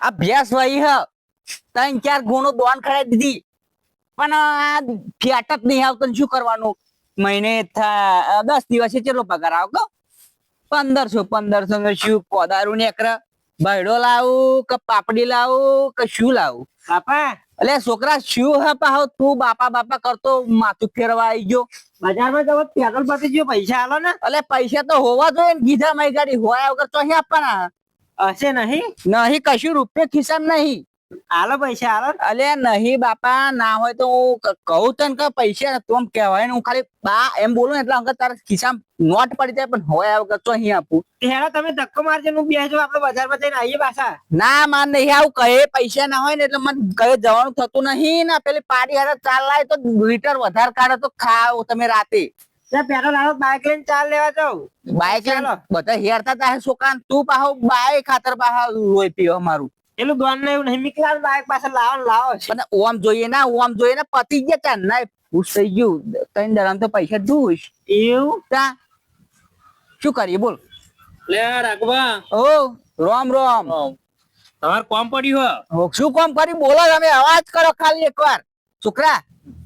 આ ભેંસ વહી હ. ત્રણ ચાર ગુણો દોન ખડે દીધી. પણ આ ફેટ જ નહીં આવતો શું કરવાનું? મહિને થા દસ દિવસે કેટલો પગાર આવ કહો? પંદરસો પંદરસો ને શું? પદારું ને એકરા. ભાઈડો લાવું કે પાપડી લાવું કે શું લાવું? બાપા. એટલે છોકરા શું હે પાહો તું બાપા બાપા કરતો માથું ફેરવા આવી ગયો. બજારમાં જવો પેટ્રોલ પતી ગયો પૈસા આલો ને. એટલે પૈસા તો હોવા જોઈએ ને. ગીધા મારી ગાડી હોય વગર તો અહીં આપવાના. હશે નહીં? નહીં કશું રૂપિયા ખિસ્સામાં નહીં. આલો પૈસા આલો અલે નહીં બાપા ના હોય તો હું કહું તને કે પૈસા તું કહેવાય ને હું ખાલી બા એમ બોલું એટલે અંકલ તારા ખિસ્સામાં નોટ પડી જાય પણ હોય આ તો અહીં આપું. હેડો તમે ધક્કો મારજો હું બેસજો આપણે બજારમાં જઈને આવીએ પાછા. ના માન નહીં આવું કહે પૈસા ના હોય ને એટલે મને કહે જવાનું થતું નહીં ને પેલી પાડી હારે ચાલ લાય તો લીટર વધારે કાઢે તો ખાવ તમે રાતે. પેટ્રોલ લઈને ચાલ લેવા જાઉં. બાઈક ચાલો. બધા હેરતા તા છોકરા તું પાહો બાઈક ખાતર પાહા લોહી પીવો મારું. પેલું દોન ને એવું નહીં નીકળ્યા બાઈક પાસે લાવો લાવો. ઓમ જોઈએ ના ઓમ જોઈએ ને પતી ગયા ના ખુશ થઈ ગયું. ત્રણ દરામ તો પૈસા દૂશ એવું? તા. શું કરીએ બોલ. લે રાઘવા. ઓ રોમ રોમ. તમારે કોમ પડ્યું હો, શું કોમ કરી બોલો તમે અવાજ કરો ખાલી એકવાર. છોકરા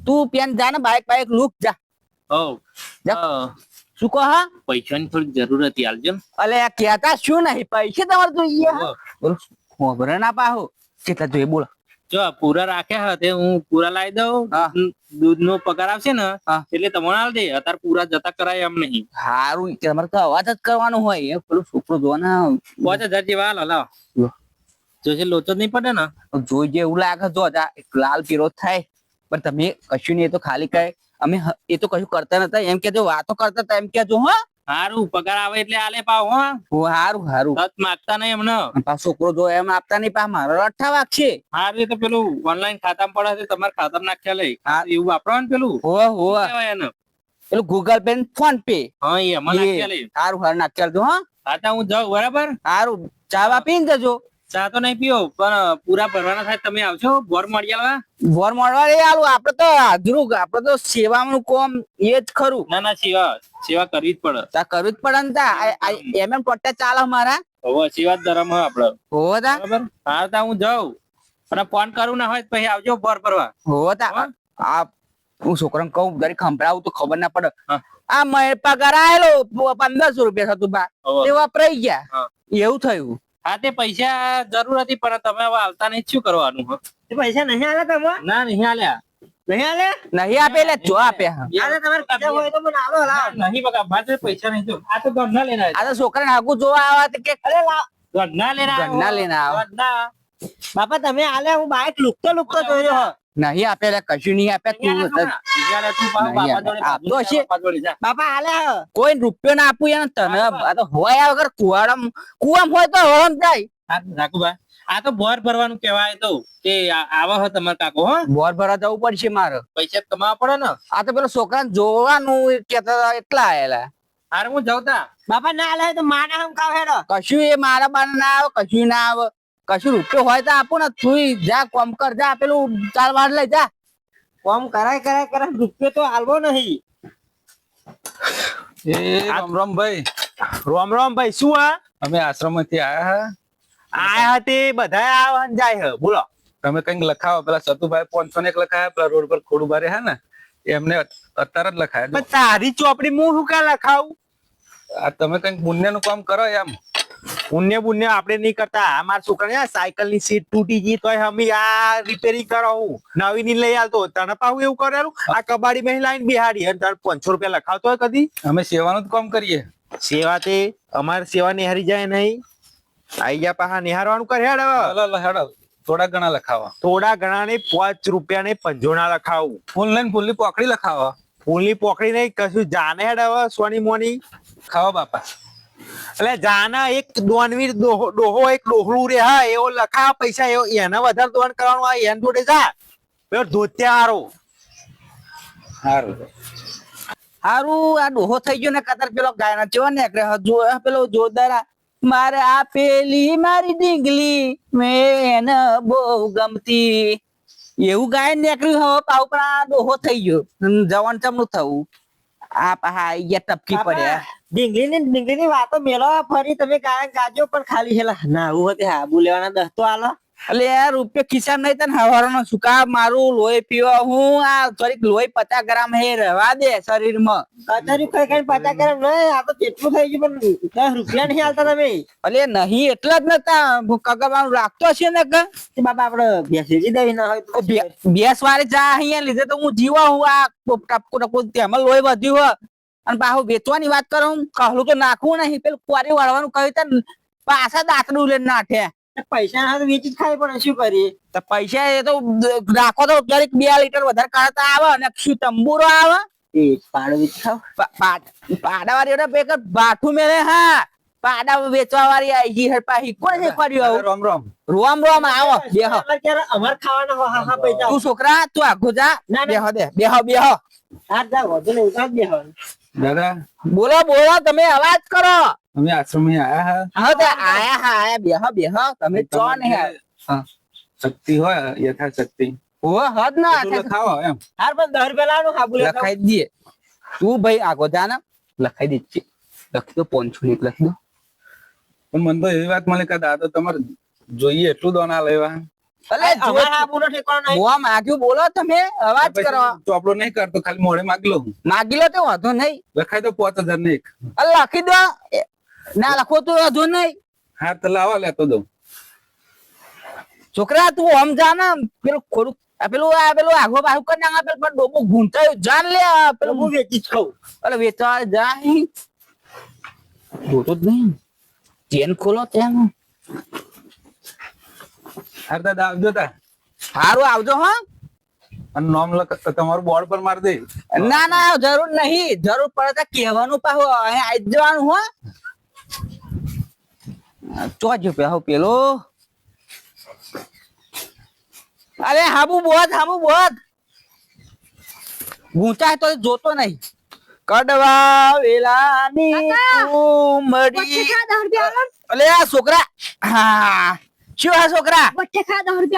તું પેન જા ને બાઈક બાઈક લુક જા. હો જા. શું કહો હા? પૈસાની થોડી જરૂર હતી ને. અલે આ કહેતા શું નહીં? પૈસા તમારે જોઈએ. બોલો ખબર ના પાહો. કેટલા જોઈએ બોલો. જો પૂરા રાખ્યા હતા હું પૂરા લાવી દઉં. દૂધ નો પગાર આવશે ને એટલે તમારે આલ દે. અત્યારે પૂરા જતા કરાય એમ નહીં. સારું તમારે તો અવાજ જ કરવાનો હોય. એ પેલો છોકરો જોવાના. પાંચ હજાર જેવા હાલો. જો. છે લોચો જ નહીં પડે ને. જોઈ જે એવું લાગે જો જા લાલ પીરો થાય. પણ તમે કશું નહીં એ તો ખાલી કહે અમે એ તો કશું કરતા નતા એમ કેજો વાતો કરતા હતા એમ કેજો હા. હારું પગાર આવે એટલે આલે પાવ હા. હારું હારું. તત માગતા નહીં એમને. પા છોકરો જો એમ આપતા નહીં પા મારો અઠા વાગશે. છે એ તો પેલું ઓનલાઈન ખાતામાં પડે છે તમારા ખાતામાં નાખ્યા લઈ. હા. એવું વાપરો ને પેલું? હો હો એને? પેલું ગૂગલ પે ને ફોન પે હા એ એમાં નાખ્યા લઈ. હારું હારું નાખ્યા દો હા. ખાતા હું જાઉં બરાબર? હારું ચા પીને જજો. ચા તો નહીં પીવો પણ પૂરા ભરવાના થાય તમે આવજો. બોર મળી બોર મળવા એ હાલું આપડે તો હાજરું આપડે તો સેવાનું કોમ એ જ ખરું. ના ના સેવા સેવા કરવી જ પડે. તા કરવું જ પડે ને તા. એમ એમ પટ્ટા ચાલે મારા હવે સેવા જ ધર્મ હોય આપડે. હોવા તા. બરાબર? હા તા હું જાઉં. અને ફોન કરું ના હોય પછી આવજો બોર ભરવા. હોવા તા. હા. આ હું છોકરાને કહું દરેક ખંભરાવું તો ખબર ના પડે. આ મેં પગાર આયેલો પંદરસો રૂપિયા થતું બા. તે વપરાઈ ગયા. એવું થયું. હા તે પૈસા જરૂર હતી પણ તમે હવે આવતા નહીં. શું કરવાનું તે પૈસા નહીં આલે તમે? ના નહીં આલ્યા નહીં આલે? નહીં આપે એટલે જો આપે હા. આલે તમારે કદા હોય તો મને આલો લાવો. નહીં બકા મારે પૈસા નહીં જો. આ તો ઘરના લેના આ તો છોકરાને આગુ જોવા આવા તો કે અરે લાવ. ઘરના લેના ઘરના લેના આવો. બાપા તમે આલે હું બાઈક લુકતો લુકતો જોયો હો. નહીં આપે એટલે કશું નહીં આપે તું બાપા જોડે આપતો હશે. બાપા જોડે જા. બાપા આલે હો. કોઈ રૂપિયો ના આપું એને તને આ તો હોય વગર કુવાડમ. કુવામ હોય તો હોમ જાય. આ તો બોર ભરવાનું કેવાય તો કે આવા હો તમારે કાકો હો. બોર ભરવા જવું પડશે મારે. પૈસા કમાવા પડે ને. આ તો પેલો છોકરાને જોવાનું કેતા હતા એટલા આયેલા. હારે હું જાઉં તા. બાપા ના આલે તો માના હમ કાવ હેડો. કશું એ મારા બાને ના આવે કશું ના આવે. કશું રૂપિયો હોય તો આપો ને તું જા કોમ કર જા પેલું ચાર વાર લઈ જા. કોમ કરાય કરાય કરાય રૂપિયો તો આલવો નહીં. એ રામ રામ ભાઈ રામ રામ ભાઈ શું આ અમે આશ્રમમાંથી આયા હા. આ તે બધા આવન જાય હે. બોલો. તમે કંઈક લખાવો પેલા સતુભાઈ પાંચસો ને એક લખાયા પેલા રોડ પર ખોડું બારે હે ને એમને અત્યારે જ લખાયા. તારી ચોપડી હું શું કા લખાવું? આ તમે કંઈક પુણ્યનું કામ કરો એમ. પુણ્ય પુણ્ય આપણે નહીં કરતા. અમાર છોકરાને સાયકલની સીટ તૂટી ગઈ તો અમે આ રિપેરિંગ કરાવું. નવી ની લઈ આવતો તને પાછું એવું કરેલું? આ કબાડી મેં લાઈન બિહાડી અને તારે પાંચસો રૂપિયા લખાવતો હોય કદી? અમે સેવાનું જ કામ કરીએ. સેવા તે અમારે સેવા નિહારી જાય નહીં. આઈ ગયા પાછા નિહારવાનું કરે હેડ હેડો થોડા ઘણા લખાવા. થોડા ઘણા ને પાંચ રૂપિયા ને પંજોણા લખાવું. ફૂલ લઈને ફૂલની પોકડી લખાવો. ફૂલની પોકડી નહીં કશું જાને હેડ હવે સોની મોની. ખાવા બાપા. એટલે જાના એક દોનવીર ડોહો એક ડોહળું રે હા એવો લખા પૈસા એવો એને વધારે દોન કરવાનું આ એન જોડે જા. પેલો ધોત્યા સારું હારું આ ડોહો થઈ ગયો ને કતાર પેલો ગાયના ચેવો ને હજુ પેલો જોરદાર મારે આ પેલી મારી ડીંગલી મે એને બહુ ગમતી. એવું ગાયન નીકળ્યું હવે પાવ પણ આ ડોહો થઈ ગયો. જવાન ચમનું થવું. આ આઈ ગયા ટપકી પડ્યા. ડીંગલી ની ડીંગલી ની વાતો મેલો ફરી તમે કારણ ગાજો પણ ખાલી હેલા ના હું હતી હા બોલેવાના દસ તો આલો. એટલે યાર રૂપિયા ખિસ્સા નહીં તને હવારનો સુકા મારું લોહી પીવા હું આ થોડીક લોહી પચાસ ગ્રામ હે રહેવા દે શરીરમાં. અત્યારે કઈ કઈ પચાસ ગ્રામ નહીં આ તો કેટલું થઈ ગયું પણ દસ રૂપિયા નહીં હાલતા તમે. એટલે નહીં એટલા જ નતા. કગરવાનું રાખતો છે ને કે? બાપા આપડે બેસી દેવી ના હોય તો બેસ વાળી ચા અહીંયા લીધે તો હું જીવા હું આ ટપકું ટપકું તેમાં લોહી વધ્યું હોય. અને પાછું વેચવાની વાત કરું કહલું તો નાખવું નહીં પેલું કુવારી વાળવાનું કહ્યું પાછા દાંતડું લઈને નાઠે. પૈસા ના વેચી જ ખાઈ પણ શું કરીએ? તો પૈસા એ તો રાખો તો દરેક બે લીટર વધારે કાઢતા આવે અને શું તંબુરો આવે? એ પાડો વાળી પેક બાઠું મેલે હા. પાડા વેચવા વાળી આવી ગઈ પાછી. કોણ શીખવાડ્યું આવું? રોમ રોમ. રોમ રોમ આવો બેહો. અમાર ખાવાના હો હા હા પૈસા. તું છોકરા તું આઘો જા. બેહો દે બેહો બેહો. હાથ જા વધુ નહીં બેહવાનું. દાદા? બોલો બોલો તમે અવાજ કરો. અમે આશ્રમ આયા હા? હા તો આયા હા આયા બેહો બેહો. તમે ચો. હા? શક્તિ હોય યથાશક્તિ. ઓ હદ ના લખાવો એમ. હાર પણ દર પેલા નું ખાબુ લખાઈ દઈએ. તું ભાઈ આગો જા ને. લખાઈ દીધી લખી દો પોંચો ની લખી દો. પણ મને તો એવી વાત મને કે દાદા તમારે જોઈએ એટલું દોના લેવા. માગ્યું બોલો તમે અવાજ કરો. ચોપડો નહીં કરતો ખાલી મોડે માગી લો માગી લો તો વાંધો નહીં. લખાય તો પાંચ હજાર ને એક. લખી દો. ના લખો તો વાંધો નહીં. હા તો લાવા લેતો દઉં. છોકરા તું આમ જા ને પેલું ખોડું પેલું આ પેલું આગો પાછું કરી નાખા પેલું પણ ડોબો ઘૂંટાયું જાન લે પેલું હું વેચી જ ખાઉં. અલે વેચવા જાય જોતો જ નહીં. ચેન ખોલો ત્યાં હા દાદા આવજો તા. સારું આવજો હો. અને નોમ તમારું બોર્ડ પર મારી દે. ના ના જરૂર નહીં. જરૂર પડે તો કહેવાનું પાહો. અહીં આવી જવાનું હો. ચોજો પેહો પેલો. અરે હાબુ બોધ હાબુ બોધ. ગુંચાય તો જોતો નહીં. કડવા વેલાની ઉમડી અલે આ છોકરા હા. શું આ છોકરા?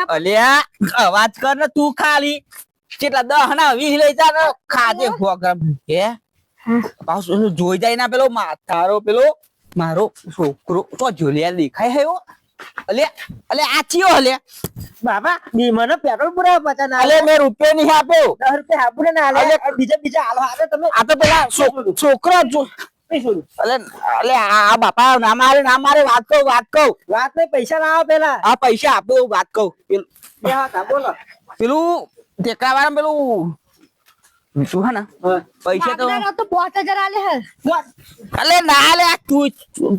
અલે આ અવાજ કર ને તું ખાલી. કેટલા દહ ના વીસ લઈ જા ને ખાજે ફોગમ હે? જોઈ જાય ના પેલો માથારો પેલો મારો છોકરો. તો જોલિયા દેખાય હે? અલે અલે આ ચિયો અલે બાબા બી મને પેટ્રોલ પુરાવો પચાસ ના અલે મેં રૂપિયો નહીં આપ્યો દસ રૂપિયા હાબુને ના અલે, બીજા બીજા હાલો તમે આ તો પેલા છોકરો આ બાપા ના મારે ના મારે વાત કહું વાત કહું. વાત નહીં પૈસા લાવો પેલા આ પૈસા આપો વાત કહું. પેલું બે હાથ હા, બોલો પેલું ટેકા વાળા પેલું શું હે ને? પૈસા તો તો પાંચ હજાર આલે હે. અલે ના લે આ તું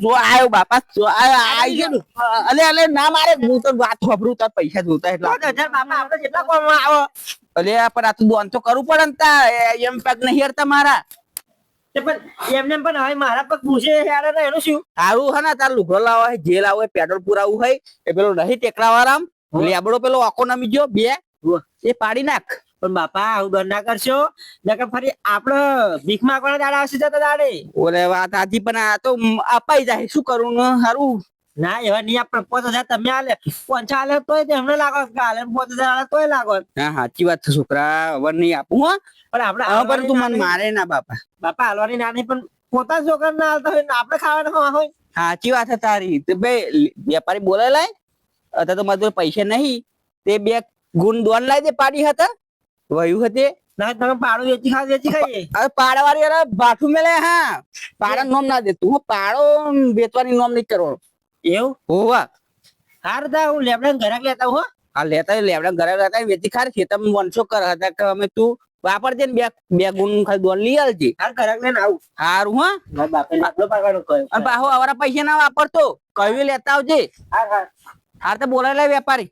જો આયો બાપા જો આયો આઈ ગયો અલે અલે ના મારે હું તો વાત વાપરું તાર પૈસા જોતા એટલે. પાંચ હજાર બાપા આપણે જેટલા કોમમાં આવો. અલે પણ આ તો દોન તો કરવું પડે ને તા એમ પેક નહીં હરતા મારા. પણ એમને પણ હવે મારા પગ પૂછે હેડે ને એનું શું? તારું હે ને તાર લુગડો લાવો હોય જે લાવો હોય પેટ્રોલ પુરાવું હોય એ પેલો નહીં ટેકરા વાળા લેબડો પેલો આખો નમી ગયો બે એ પાડી નાખ. પણ બાપા આવું ના કરશો. નકર ફરી આપડે ભીખ માંગવાના દાડા આવશે જતા દાડે. ઓલે વાત આજી પણ આ તો અપાઈ જાય શું કરું સારું હારું? ના એવા નહીં આપણે પાંચ હજાર તમે આલે. પંચા આલે તોય એમને લાગો આલે પાંચ હજાર આલે તોય લાગો. હા સાચી વાત છે છોકરા. હવે નહીં આપું હો. પણ આપણે હા પણ તું મને મારે ના બાપા. બાપા હાલવાની ના નહીં પણ પોતા છોકરા ના હાલતા હોય આપણે ખાવાના હોય હોય. સાચી વાત છે તારી. તે બે વેપારી બોલે લાય. અત્યારે તો મારે પૈસા નહીં. તે બે ગુણ દોન લાવી દે પાડી હતા વયું હતી ના તમે પાડો વેચી ખાવ વેચી ખાઈએ. હવે પાડા વાળી અરે બાઠું મેલે હા. પાડા નોમ ના દેતું હો. પાડો વેચવાની નોમ નહીં કરવાનો. એવું? હોવા હાર તા હું લેબડા ઘરાક લેતા હું. હો. લેતા લેબડા ઘરે લેતા વેચી ખાર ખેતર વંશો કર હતા કે અમે તું વાપરજે ને બે બે ગુણ ખાલી દોન લઈ આલજે. હાર ઘરાક લઈને આવું. હારું હા. મારા બાપે આટલો પાડવાનો કહ્યો અને પાછો અમારા પૈસા ના વાપરતો કયું લેતા આવજે. હાર હાર. હાર તો બોલાય લે વેપારી.